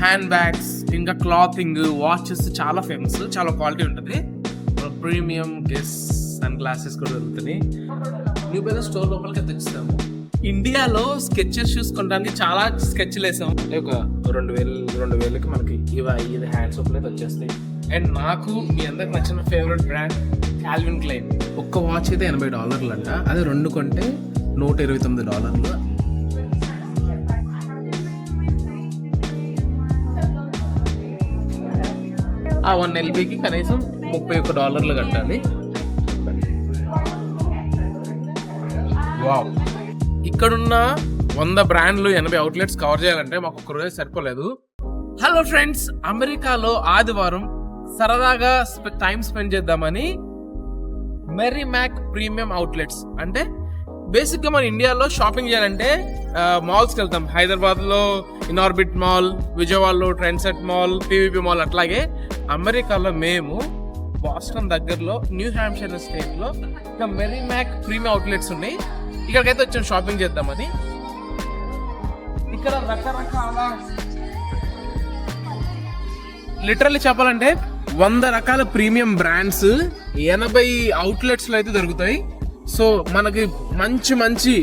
Hand bags ఇంకా clothing watches చాలా famous చాలా క్వాలిటీ ఉంటుంది. ప్రీమియం గెస్ సన్ గ్లాసెస్ కూడా దొరుకుతున్నాయి. న్యూ బ్యాలెన్స్ స్టోర్ లోపలికి తెచ్చిస్తాము. ఇండియాలో స్కెచెస్ షూస్ కొనడానికి చాలా స్కెచ్లు వేసాం ఒక రెండు వేలు రెండు వేలకి మనకి ఇవి ఇది హ్యాండ్స్ ఓపెన్ అయితే వచ్చేస్తాయి. అండ్ నాకు మీ అందరికి నచ్చిన ఫేవరెట్ బ్రాండ్ కాల్విన్ క్లైన్ ఒక్క వాచ్ అయితే ఎనభై డాలర్లు అంట అదే రెండు కొంటే నూట ఇరవై తొమ్మిది డాలర్లు. ఆ వన్ ఎల్బీకి కనీసం ముప్పై ఒక్క డాలర్లు కట్టాలి. వావ్. ఇక్కడున్న వంద బ్రాండ్లు ఎనభై అవుట్లెట్స్ కవర్ చేయాలంటే మాకు ఒక్క రోజు సరిపోలేదు. హలో ఫ్రెండ్స్ అమెరికాలో ఆదివారం సరదాగా టైం స్పెండ్ చేద్దామని మెరీ మ్యాక్ ప్రీమియం అవుట్లెట్స్ అంటే బేసిక్గా మన ఇండియాలో షాపింగ్ చేయాలంటే మాల్స్కి వెళ్తాం. హైదరాబాద్లో ఇనార్బిట్ మాల్ విజయవాడలో ట్రెండ్సెట్ మాల్ పీవీపీ మాల్ అట్లాగే అమెరికాలో మేము బాస్టన్ దగ్గరలో న్యూ హ్యాంప్షైర్ స్టేట్లో ఇక మెరీ మ్యాక్ ప్రీమియం అవుట్లెట్స్ ఉన్నాయి. ఇక్కడికైతే వచ్చాం షాపింగ్ చేద్దామని. ఇక్కడ రకరకాల లిటరల్లీ చెప్పాలంటే వంద రకాల ప్రీమియం బ్రాండ్స్ ఎనభై అవుట్లెట్స్లో అయితే దొరుకుతాయి. సో మనకి మంచి మంచి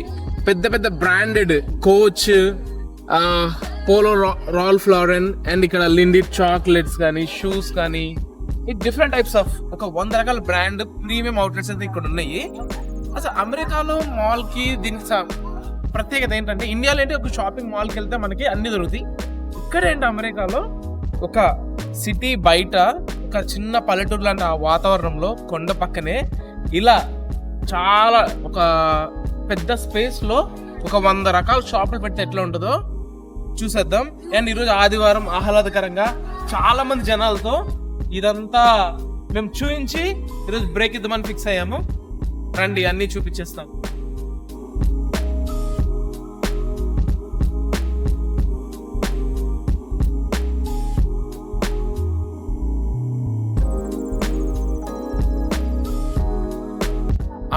పెద్ద పెద్ద branded Coach Polo Ralph Lauren and ఇక్కడ లిండిడ్ చాక్లెట్స్ కానీ షూస్ కానీ ఈ డిఫరెంట్ టైప్స్ ఆఫ్ ఒక వంద రకాల బ్రాండ్ ప్రీమియం అవుట్లెట్స్ అయితే ఇక్కడ ఉన్నాయి. అసలు అమెరికాలో మాల్కి దీనికి ప్రత్యేకత ఏంటంటే ఇండియాలో ఏంటి? ఒక షాపింగ్ మాల్కి వెళ్తే మనకి అన్ని దొరుకుతాయి. ఇక్కడ ఏంటి అమెరికాలో? ఒక సిటీ బయట ఒక చిన్న పల్లెటూరు లాంటి వాతావరణంలో కొండ పక్కనే ఇలా చాలా ఒక పెద్ద స్పేస్లో ఒక వంద రకాల షాపులు పెడితే ఎట్లా ఉంటుందో చూసేద్దాం. అండ్ ఈరోజు ఆదివారం ఆహ్లాదకరంగా చాలా మంది జనాలతో ఇదంతా మేము చూపించి ఈరోజు బ్రేక్ ఇద్దామని ఫిక్స్ అయ్యాము. రండి అన్నీ చూపించేస్తాం.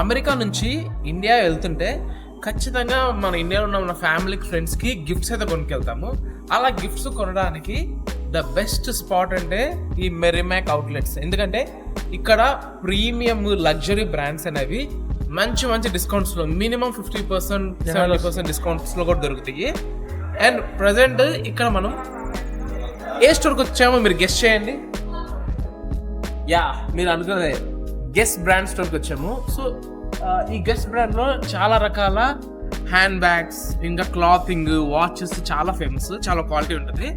అమెరికా నుంచి ఇండియా వెళ్తుంటే ఖచ్చితంగా మన ఇండియాలో ఉన్న మన ఫ్యామిలీకి ఫ్రెండ్స్కి గిఫ్ట్స్ అయితే కొనుక్కెళ్తాము. అలా గిఫ్ట్స్ కొనడానికి ద బెస్ట్ స్పాట్ అంటే ఈ మెరిమాక్ అవుట్లెట్స్ ఎందుకంటే ఇక్కడ ప్రీమియం లగ్జరీ బ్రాండ్స్ అనేవి మంచి మంచి డిస్కౌంట్స్లో minimum fifty percent seventy percent డిస్కౌంట్స్లో కూడా దొరుకుతాయి. అండ్ ప్రజెంట్ ఇక్కడ మనం ఏ స్టోర్కి వచ్చామో మీరు గెస్ట్ చేయండి. యా మీరు అనుకునే గెస్ట్ బ్రాండ్ స్టోర్కి వచ్చాము. సో ఈ గెస్ట్ బ్రాండ్లో చాలా రకాల హ్యాండ్ బ్యాగ్స్ ఇంకా క్లాతింగ్ వాచెస్ చాలా ఫేమస్ చాలా క్వాలిటీ ఉంటుంది.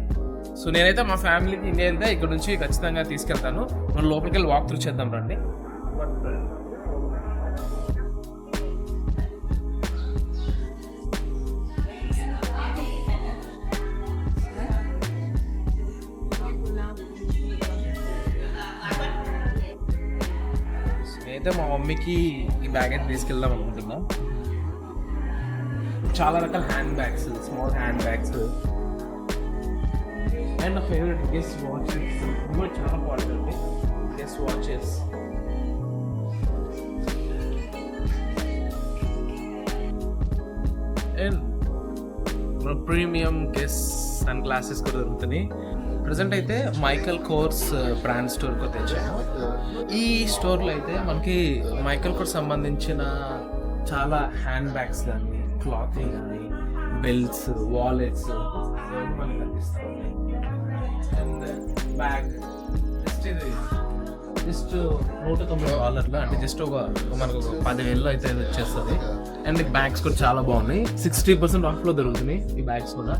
సో నేనైతే మా ఫ్యామిలీకి నేనైతే ఇక్కడ నుంచి ఖచ్చితంగా తీసుకెళ్తాను. మనం లోపలికి వెళ్ళి వాక్ త్రూ చేద్దాం రండి. అయితే మా మమ్మీకి ఈ బ్యాగ్ అయితే తీసుకెళ్దాం అనుకుంటున్నా. చాలా రకాల hand bags small hand bags and నా ఫేవరెట్ గెస్ట్ వాచెస్ ఇవి చాలా బాగుంటుంది Guess watches and premium Guess sunglasses కూడా దొరుకుతున్నాయి. ప్రజెంట్ అయితే మైకల్ కోర్స్ బ్రాండ్ స్టోర్కి తెచ్చాము ఈ స్టోర్లో అయితే మనకి మైకల్ కోర్స్ సంబంధించిన చాలా హ్యాండ్ బ్యాగ్స్ కానీ క్లాతింగ్ కానీ belts wallets and bag just ఇది జస్ట్ నూట తొమ్మిది డాలర్లు అంటే జస్ట్ ఒక మనకు ఒక పదివేలు అయితే వచ్చేస్తుంది. అండ్ బ్యాగ్స్ కూడా చాలా బాగున్నాయి. సిక్స్టీ పర్సెంట్ ఆఫ్లో దొరుకుతున్నాయి ఈ బ్యాగ్స్ కూడా.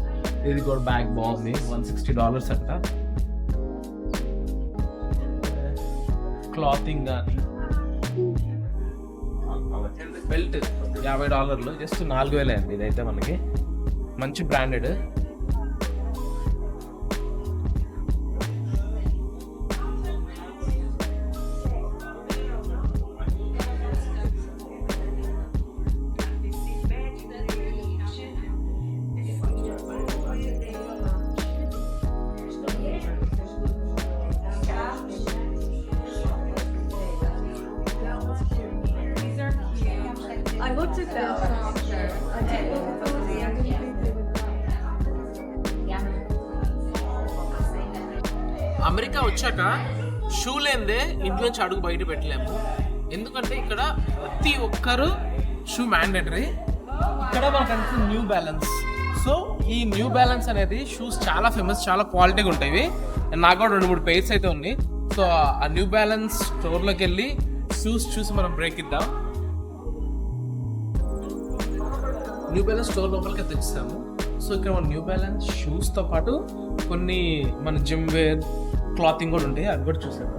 ఇది కూడా బ్యాగ్ బాగుంది వన్ సిక్స్టీ డాలర్స్ అంట క్లాతింగ్ కానీ బెల్ట్ యాభై డాలర్లు జస్ట్ నాలుగు వేలే అండి ఇదైతే మనకి. మంచి బ్రాండెడ్ అమెరికా వచ్చాక షూ లేనిదే ఇంట్లోంచి అడుగు బయట పెట్టలేము. ఎందుకంటే ఇక్కడ ప్రతి ఒక్కరు షూ మ్యాండేటరీ ఇక్కడ మనకు అనిపిస్తుంది న్యూ బ్యాలెన్స్ సో ఈ న్యూ బ్యాలెన్స్ అనేది షూస్ చాలా ఫేమస్ చాలా క్వాలిటీగా ఉంటాయి. నాకు కూడా రెండు మూడు పేర్స్ అయితే ఉన్నాయి. సో ఆ న్యూ బ్యాలెన్స్ స్టోర్లోకి వెళ్ళి షూస్ చూసి మనం బ్రేక్ ఇద్దాం. న్యూ బ్యాలెన్స్ స్టోర్ లోపలికి తెచ్చాము. సో ఇక్కడ మన న్యూ బ్యాలెన్స్ షూస్తో పాటు కొన్ని మన జిమ్ వేర్ క్లాతింగ్ కూడా ఉంటాయి. అవి కూడా చూసాము.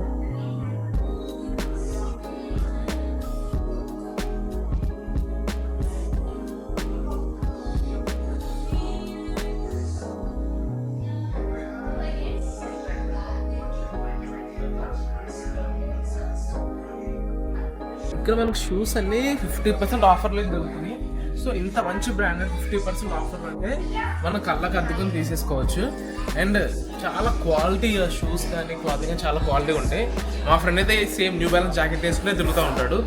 ఇక్కడ మనకు షూస్ అన్ని ఫిఫ్టీ పర్సెంట్ ఆఫర్లో దొరుకుతుంది సో ఇంత మంచి బ్రాండ్ ఫిఫ్టీ పర్సెంట్ ఆఫర్ అంటే మన కళ్ళకు అద్దుకొని తీసేసుకోవచ్చు. అండ్ చాలా క్వాలిటీ షూస్ కానీ క్లాతింగ్ కానీ చాలా క్వాలిటీ ఉంటాయి. మా ఫ్రెండ్ అయితే సేమ్ న్యూ బ్యాలెన్స్ జాకెట్ వేసుకునే తిరుగుతూ ఉంటాడు.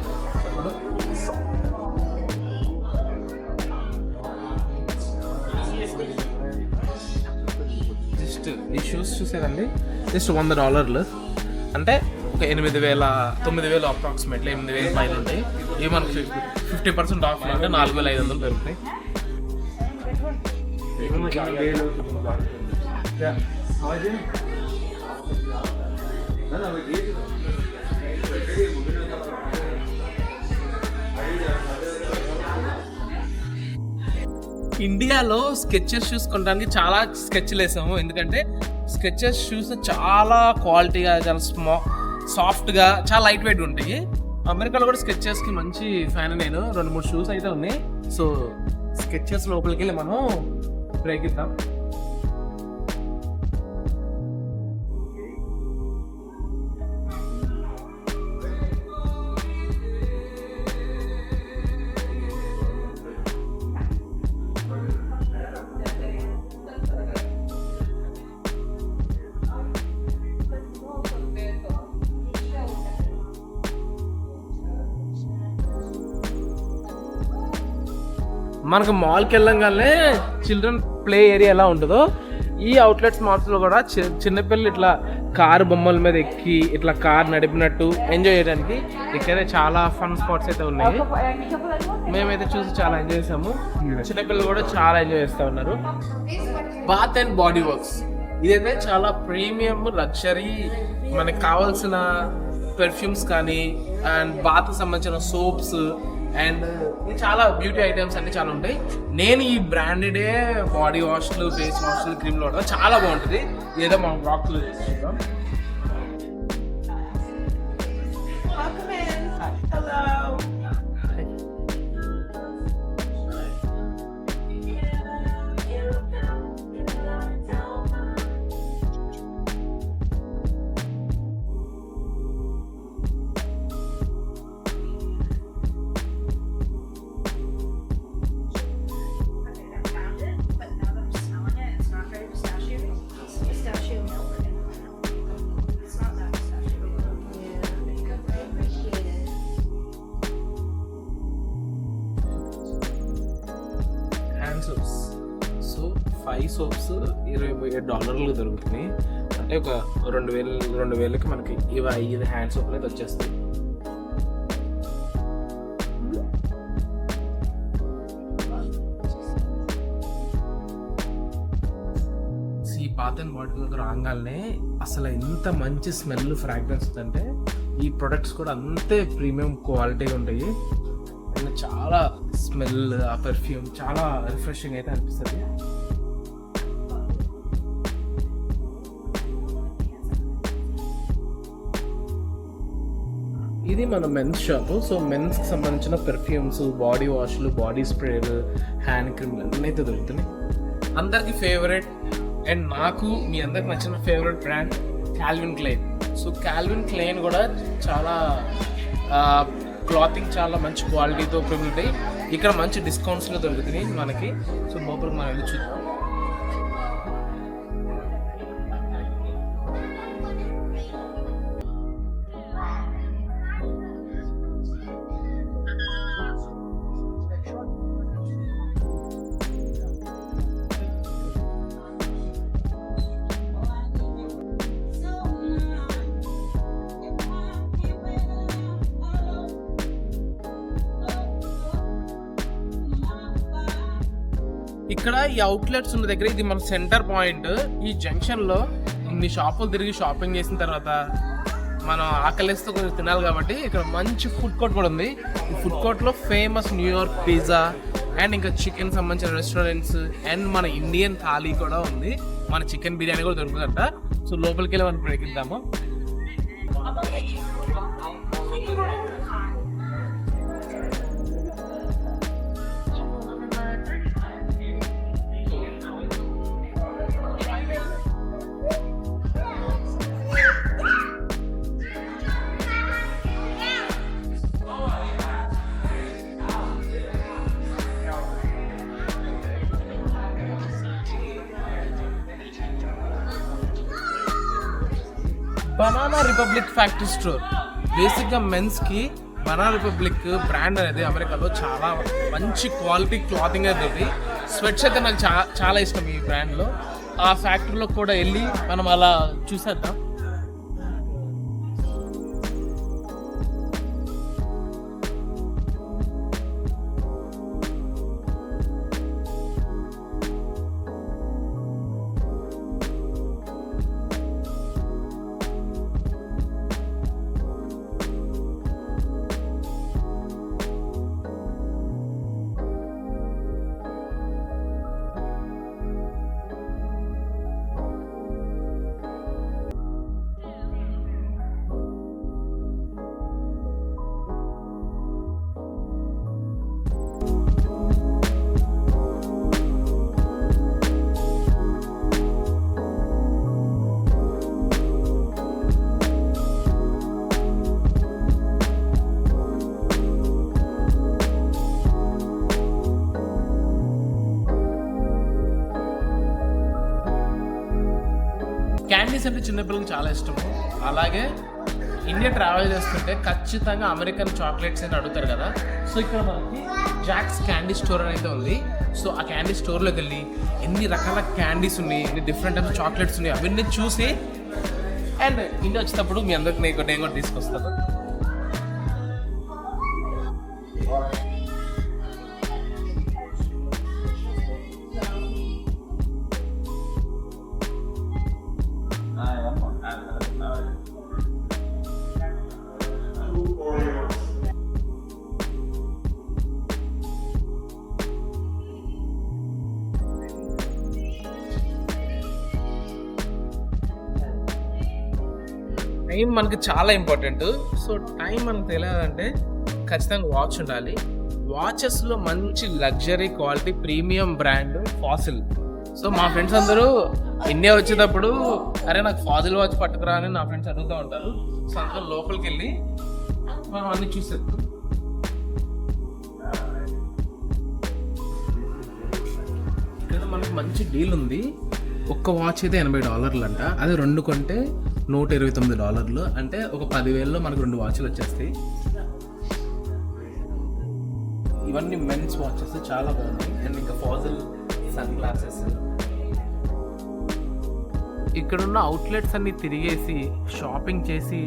జస్ట్ ఈ షూస్ చూసేదండి. జస్ట్ వంద డాలర్లు అంటే ఒక ఎనిమిది వేల తొమ్మిది వేలు అప్రాక్సిమేట్లీ ఎనిమిది వేలు పైన ఉంటాయి. ఇవి ఫిఫ్టీ పర్సెంట్ ఆఫ్ అంటే నాలుగు వేల ఐదు వందలు దొరుకుతాయి ఇండియాలో స్కెచెస్ షూస్ కొనడానికి చాలా స్కెచ్లు వేసాము ఎందుకంటే స్కెచెస్ షూస్ చాలా క్వాలిటీగా చాలా స్మా సాఫ్ట్గా చాలా లైట్ వెయిట్ ఉంటాయి. అమెరికాలో కూడా స్కెచెస్కి మంచి ఫ్యాన్ నేను. రెండు మూడు షూస్ అయితే ఉన్నాయి. సో స్కెచెస్ లోపలికి వెళ్ళి మనం బ్రేక్ ఇద్దాం. మనకు మాల్కి వెళ్ళంగానే చిల్డ్రన్ ప్లే ఏరియా ఎలా ఉంటుందో ఈ అవుట్లెట్స్ మాల్స్లో కూడా చి- చిన్నపిల్లలు ఇట్లా కారు బొమ్మల మీద ఎక్కి ఇట్లా కార్ నడిపినట్టు ఎంజాయ్ చేయడానికి ఇక్కడే చాలా ఫన్ స్పాట్స్ అయితే ఉన్నాయి. మేమైతే చూసి చాలా ఎంజాయ్ చేసాము. చిన్నపిల్లలు కూడా చాలా ఎంజాయ్ చేస్తూ ఉన్నారు. బాత్ అండ్ బాడీ వర్క్స్ ఇదైతే చాలా ప్రీమియం లగ్జరీ మనకు కావాల్సిన పెర్ఫ్యూమ్స్ కానీ అండ్ బాత్ సంబంధించిన సోప్స్ అండ్ చాలా బ్యూటీ ఐటమ్స్ అన్ని చాలా ఉంటాయి. నేను ఈ బ్రాండెడే బాడీ వాష్లు ఫేస్ వాష్లు క్రీమ్లు వాడతాను చాలా బాగుంటుంది. ఏదో మనం బ్లాక్లో చేసుకుంటాం Hello. ఐ సోప్స్ ఇరవై ఏడు డాలర్లు దొరుకుతున్నాయి. అంటే ఒక రెండు వేలు రెండు వేలకి మనకి ఇవి ఐదు హ్యాండ్ సోప్లు అయితే వచ్చేస్తాయి. ఈ బాత్ అండ్ రాగానే అసలు ఎంత మంచి స్మెల్ ఫ్రాగ్రెన్స్ అంటే ఈ ప్రొడక్ట్స్ కూడా అంతే ప్రీమియం క్వాలిటీగా ఉంటాయి. అండ్ చాలా స్మెల్ ఆ పెర్ఫ్యూమ్ చాలా రిఫ్రెషింగ్ అయితే అనిపిస్తుంది. ఇది మన మెన్స్ షాప్ సో మెన్స్కి సంబంధించిన పెర్ఫ్యూమ్స్ బాడీ వాష్లు బాడీ స్ప్రేలు హ్యాండ్ క్రీమ్లు అన్నీ అయితే దొరుకుతున్నాయి. అందరికి ఫేవరెట్ అండ్ నాకు మీ అందరికి నచ్చిన favourite brand Calvin Klein so Calvin Klein కూడా చాలా క్లాతింగ్ చాలా మంచి క్వాలిటీతో ఉంటాయి ఇక్కడ మంచి డిస్కౌంట్స్లో దొరుకుతున్నాయి మనకి. సో లోపలికి మనం వెళ్ళి చూద్దాం. ఇక్కడ ఈ అవుట్లెట్స్ ఉన్న దగ్గర ఇది మన సెంటర్ పాయింట్ ఈ జంక్షన్లో ఇన్ని షాపులు తిరిగి షాపింగ్ చేసిన తర్వాత మనం ఆకలిస్తూ కొంచెం తినాలి కాబట్టి ఇక్కడ మంచి ఫుడ్ కోర్ట్ కూడా ఉంది. ఈ food కోర్ట్లో famous New York pizza and ఇంకా చికెన్ సంబంధించిన రెస్టారెంట్స్ అండ్ మన ఇండియన్ థాలీ కూడా ఉంది. మన చికెన్ బిర్యానీ కూడా దొరుకుతుందంట. సో లోపలికి వెళ్ళి మనం ప్రయత్నిద్దాము రిపబ్లిక్ ఫ్యాక్టరీ స్టోర్ బేసిక్గా మెన్స్కి బనా రిపబ్లిక్ బ్రాండ్ అనేది అమెరికాలో చాలా మంచి క్వాలిటీ క్లాతింగ్ అనేది స్వెట్స్ అయితే నాకు చాలా చాలా ఇష్టం ఈ బ్రాండ్లో ఆ ఫ్యాక్టరీలో కూడా వెళ్ళి మనం అలా చూసేద్దాం. చిన్నపిల్లలకు చాలా ఇష్టము అలాగే ఇండియా ట్రావెల్ చేస్తుంటే ఖచ్చితంగా అమెరికన్ చాక్లెట్స్ అని అడుగుతారు కదా. సో ఇక్కడ మనకి జాక్స్ క్యాండీ స్టోర్ అనేది ఉంది. సో ఆ క్యాండీ స్టోర్లోకి వెళ్ళి ఎన్ని రకాల క్యాండీస్ ఉన్నాయి ఎన్ని డిఫరెంట్ టైప్స్ చాక్లెట్స్ ఉన్నాయి అవన్నీ చూసి అండ్ ఇండియా వచ్చేటప్పుడు మీ అందరికి నేను నేను కూడా తీసుకొస్తాను. టైం మనకి చాలా ఇంపార్టెంట్. సో టైం మనకు తెలియాలంటే ఖచ్చితంగా వాచ్ ఉండాలి. వాచెస్లో మంచి luxury quality premium brand Fossil. So మా ఫ్రెండ్స్ అందరూ ఇండియా వచ్చేటప్పుడు అరే నాకు ఫాజిల్ వాచ్ పట్టుకురా అని నా ఫ్రెండ్స్ అడుగుతూ ఉంటారు. సో అందరూ లోపలికి వెళ్ళి మనం అన్ని చూసేద్దాం. ఇక్కడ మనకి మంచి డీల్ ఉంది. ఒక్క వాచ్ అయితే ఎనభై డాలర్లు అంట అది రెండు కొంటే నూట ఇరవై తొమ్మిది డాలర్లు. అంటే ఒక పదివేలలో మనకు రెండు వాచ్లు వచ్చేస్తాయి. ఇవన్నీ మెన్స్ వాచెస్ చాలా బాగున్నాయి. అండ్ ఇంకా ఫాజిల్ సన్ గ్లాసెస్ ఇక్కడున్న అవుట్లెట్స్ అన్ని తిరిగేసి షాపింగ్ చేసి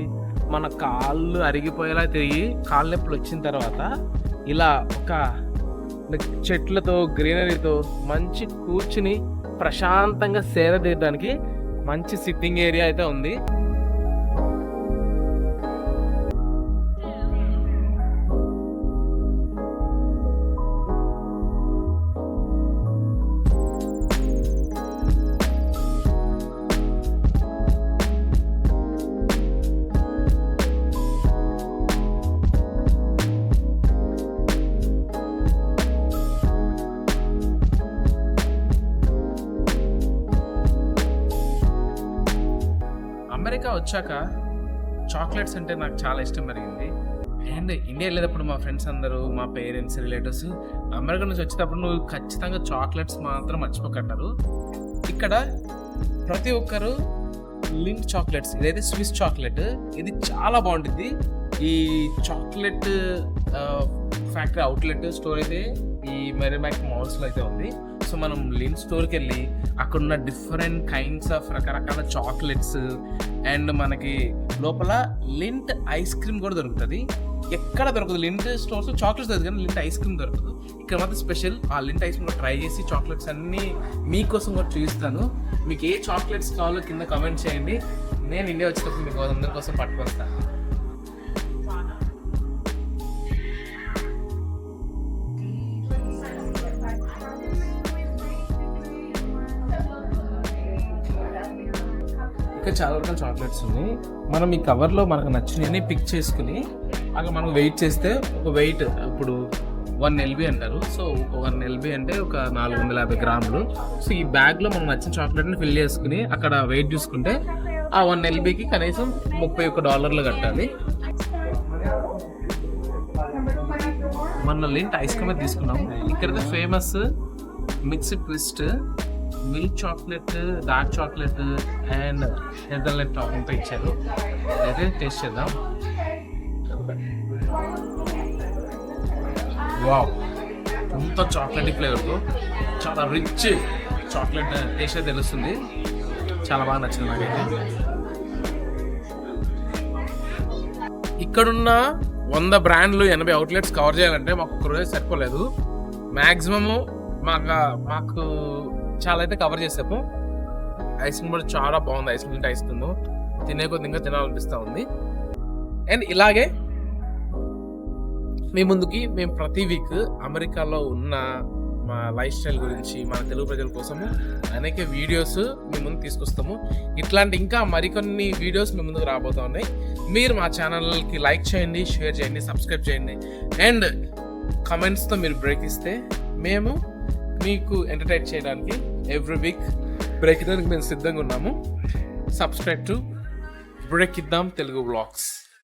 మన కాళ్ళు అరిగిపోయేలా తిరిగి కాళ్ళ నొప్పులు వచ్చిన తర్వాత ఇలా ఒక చెట్లతో గ్రీనరీతో మంచి కూర్చుని ప్రశాంతంగా సేద తీయడానికి మంచి సిట్టింగ్ ఏరియా అయితే ఉంది. అమెరికా వచ్చాక చాక్లెట్స్ అంటే నాకు చాలా ఇష్టం పెరిగింది. అండ్ ఇండియా వెళ్ళేటప్పుడు మా ఫ్రెండ్స్ అందరూ మా పేరెంట్స్ రిలేటివ్స్ అమెరికా నుంచి వచ్చేటప్పుడు నువ్వు ఖచ్చితంగా చాక్లెట్స్ మాత్రం మర్చిపోకంటారు. ఇక్కడ ప్రతి ఒక్కరు లింక్ చాక్లెట్స్ ఇదైతే స్విస్ చాక్లెట్ ఇది చాలా బాగుంటుంది. ఈ చాక్లెట్ ఫ్యాక్టరీ అవుట్లెట్ స్టోర్ అయితే ఈ మెరీమాక్ మాల్స్లో అయితే ఉంది. సో మనం లిన్ స్టోర్కి వెళ్ళి అక్కడ ఉన్న డిఫరెంట్ కైండ్స్ ఆఫ్ రకరకాల చాక్లెట్స్ అండ్ మనకి లోపల లింట్ ఐస్ క్రీమ్ కూడా దొరుకుతుంది. ఎక్కడ దొరకదు. లింట్ స్టోర్స్ చాక్లెట్స్ దొరుకుతుంది కానీ లింట్ ఐస్ క్రీమ్ దొరకదు. ఇక్కడ మాత్రం స్పెషల్ ఆ లింట్ ఐస్ క్రీమ్ ట్రై చేసి చాక్లెట్స్ అన్నీ మీకోసం కూడా చూపిస్తాను. మీకు ఏ చాక్లెట్స్ కావాలో కింద కమెంట్ చేయండి. నేను ఇండియా వచ్చినప్పుడు మీకు అందరి కోసం పట్టుకొస్తాను. ఇంకా చాలా రకాల చాక్లెట్స్ ఉన్నాయి మనం ఈ కవర్లో మనకు నచ్చినవి పిక్ చేసుకుని అక్కడ మనం వెయిట్ చేస్తే ఒక వెయిట్ ఇప్పుడు వన్ ఎల్బి అంటారు. సో ఒక వన్ ఎల్బి అంటే ఒక నాలుగు వందల యాభై గ్రాములు. సో ఈ బ్యాగ్లో మనం నచ్చిన చాక్లెట్ని ఫిల్ చేసుకుని అక్కడ వెయిట్ చూసుకుంటే ఆ వన్ ఎల్బీకి కనీసం ముప్పై ఒక్క డాలర్లు కట్టాలి. మన లింట్ ఐస్ క్రీమ్ అయితే తీసుకున్నాం. ఇక్కడైతే famous mixed twist milk chocolate dark chocolate and హెదర్లెట్ టాపింగ్తో ఇచ్చారు. అయితే టేస్ట్ చేద్దాం. వావ్ అంత చాక్లెట్ ఫ్లేవర్తో చాలా రిచ్ చాక్లెట్ టేస్ట్ అయితే తెలుస్తుంది. చాలా బాగా నచ్చింది నాకైతే. ఇక్కడున్న వంద బ్రాండ్లు ఎనభై అవుట్లెట్స్ కవర్ చేయాలంటే మాకు ఒక్క సరిపోలేదు. మ్యాక్సిమము మాకు మాకు చాలా అయితే కవర్ చేసాము ఐస్ క్రీమ్ కూడా చాలా బాగుంది. ఐస్ క్రీమ్ ఐస్ క్రీమ్ తినే కొద్ది ఇంకా తినాలనిపిస్తూ ఉంది. అండ్ ఇలాగే మీ ముందుకి మేము ప్రతి వీక్ అమెరికాలో ఉన్న మా లైఫ్ స్టైల్ గురించి మన తెలుగు ప్రజల కోసము అనేక వీడియోస్ మీ ముందు తీసుకొస్తాము. ఇట్లాంటి ఇంకా మరికొన్ని వీడియోస్ మీ ముందుకు రాబోతా ఉన్నాయి. మీరు మా ఛానల్కి లైక్ చేయండి షేర్ చేయండి సబ్స్క్రైబ్ చేయండి. అండ్ కమెంట్స్తో మీరు బ్రేక్ ఇస్తే మేము మీకు ఎంటర్టైన్ చేయడానికి ఎవ్రీ వీక్ బ్రేక్ ఇవ్వడానికి మేము సిద్ధంగా ఉన్నాము. సబ్స్క్రైబ్ టు బ్రేక్ ఇద్దాం తెలుగు బ్లాగ్స్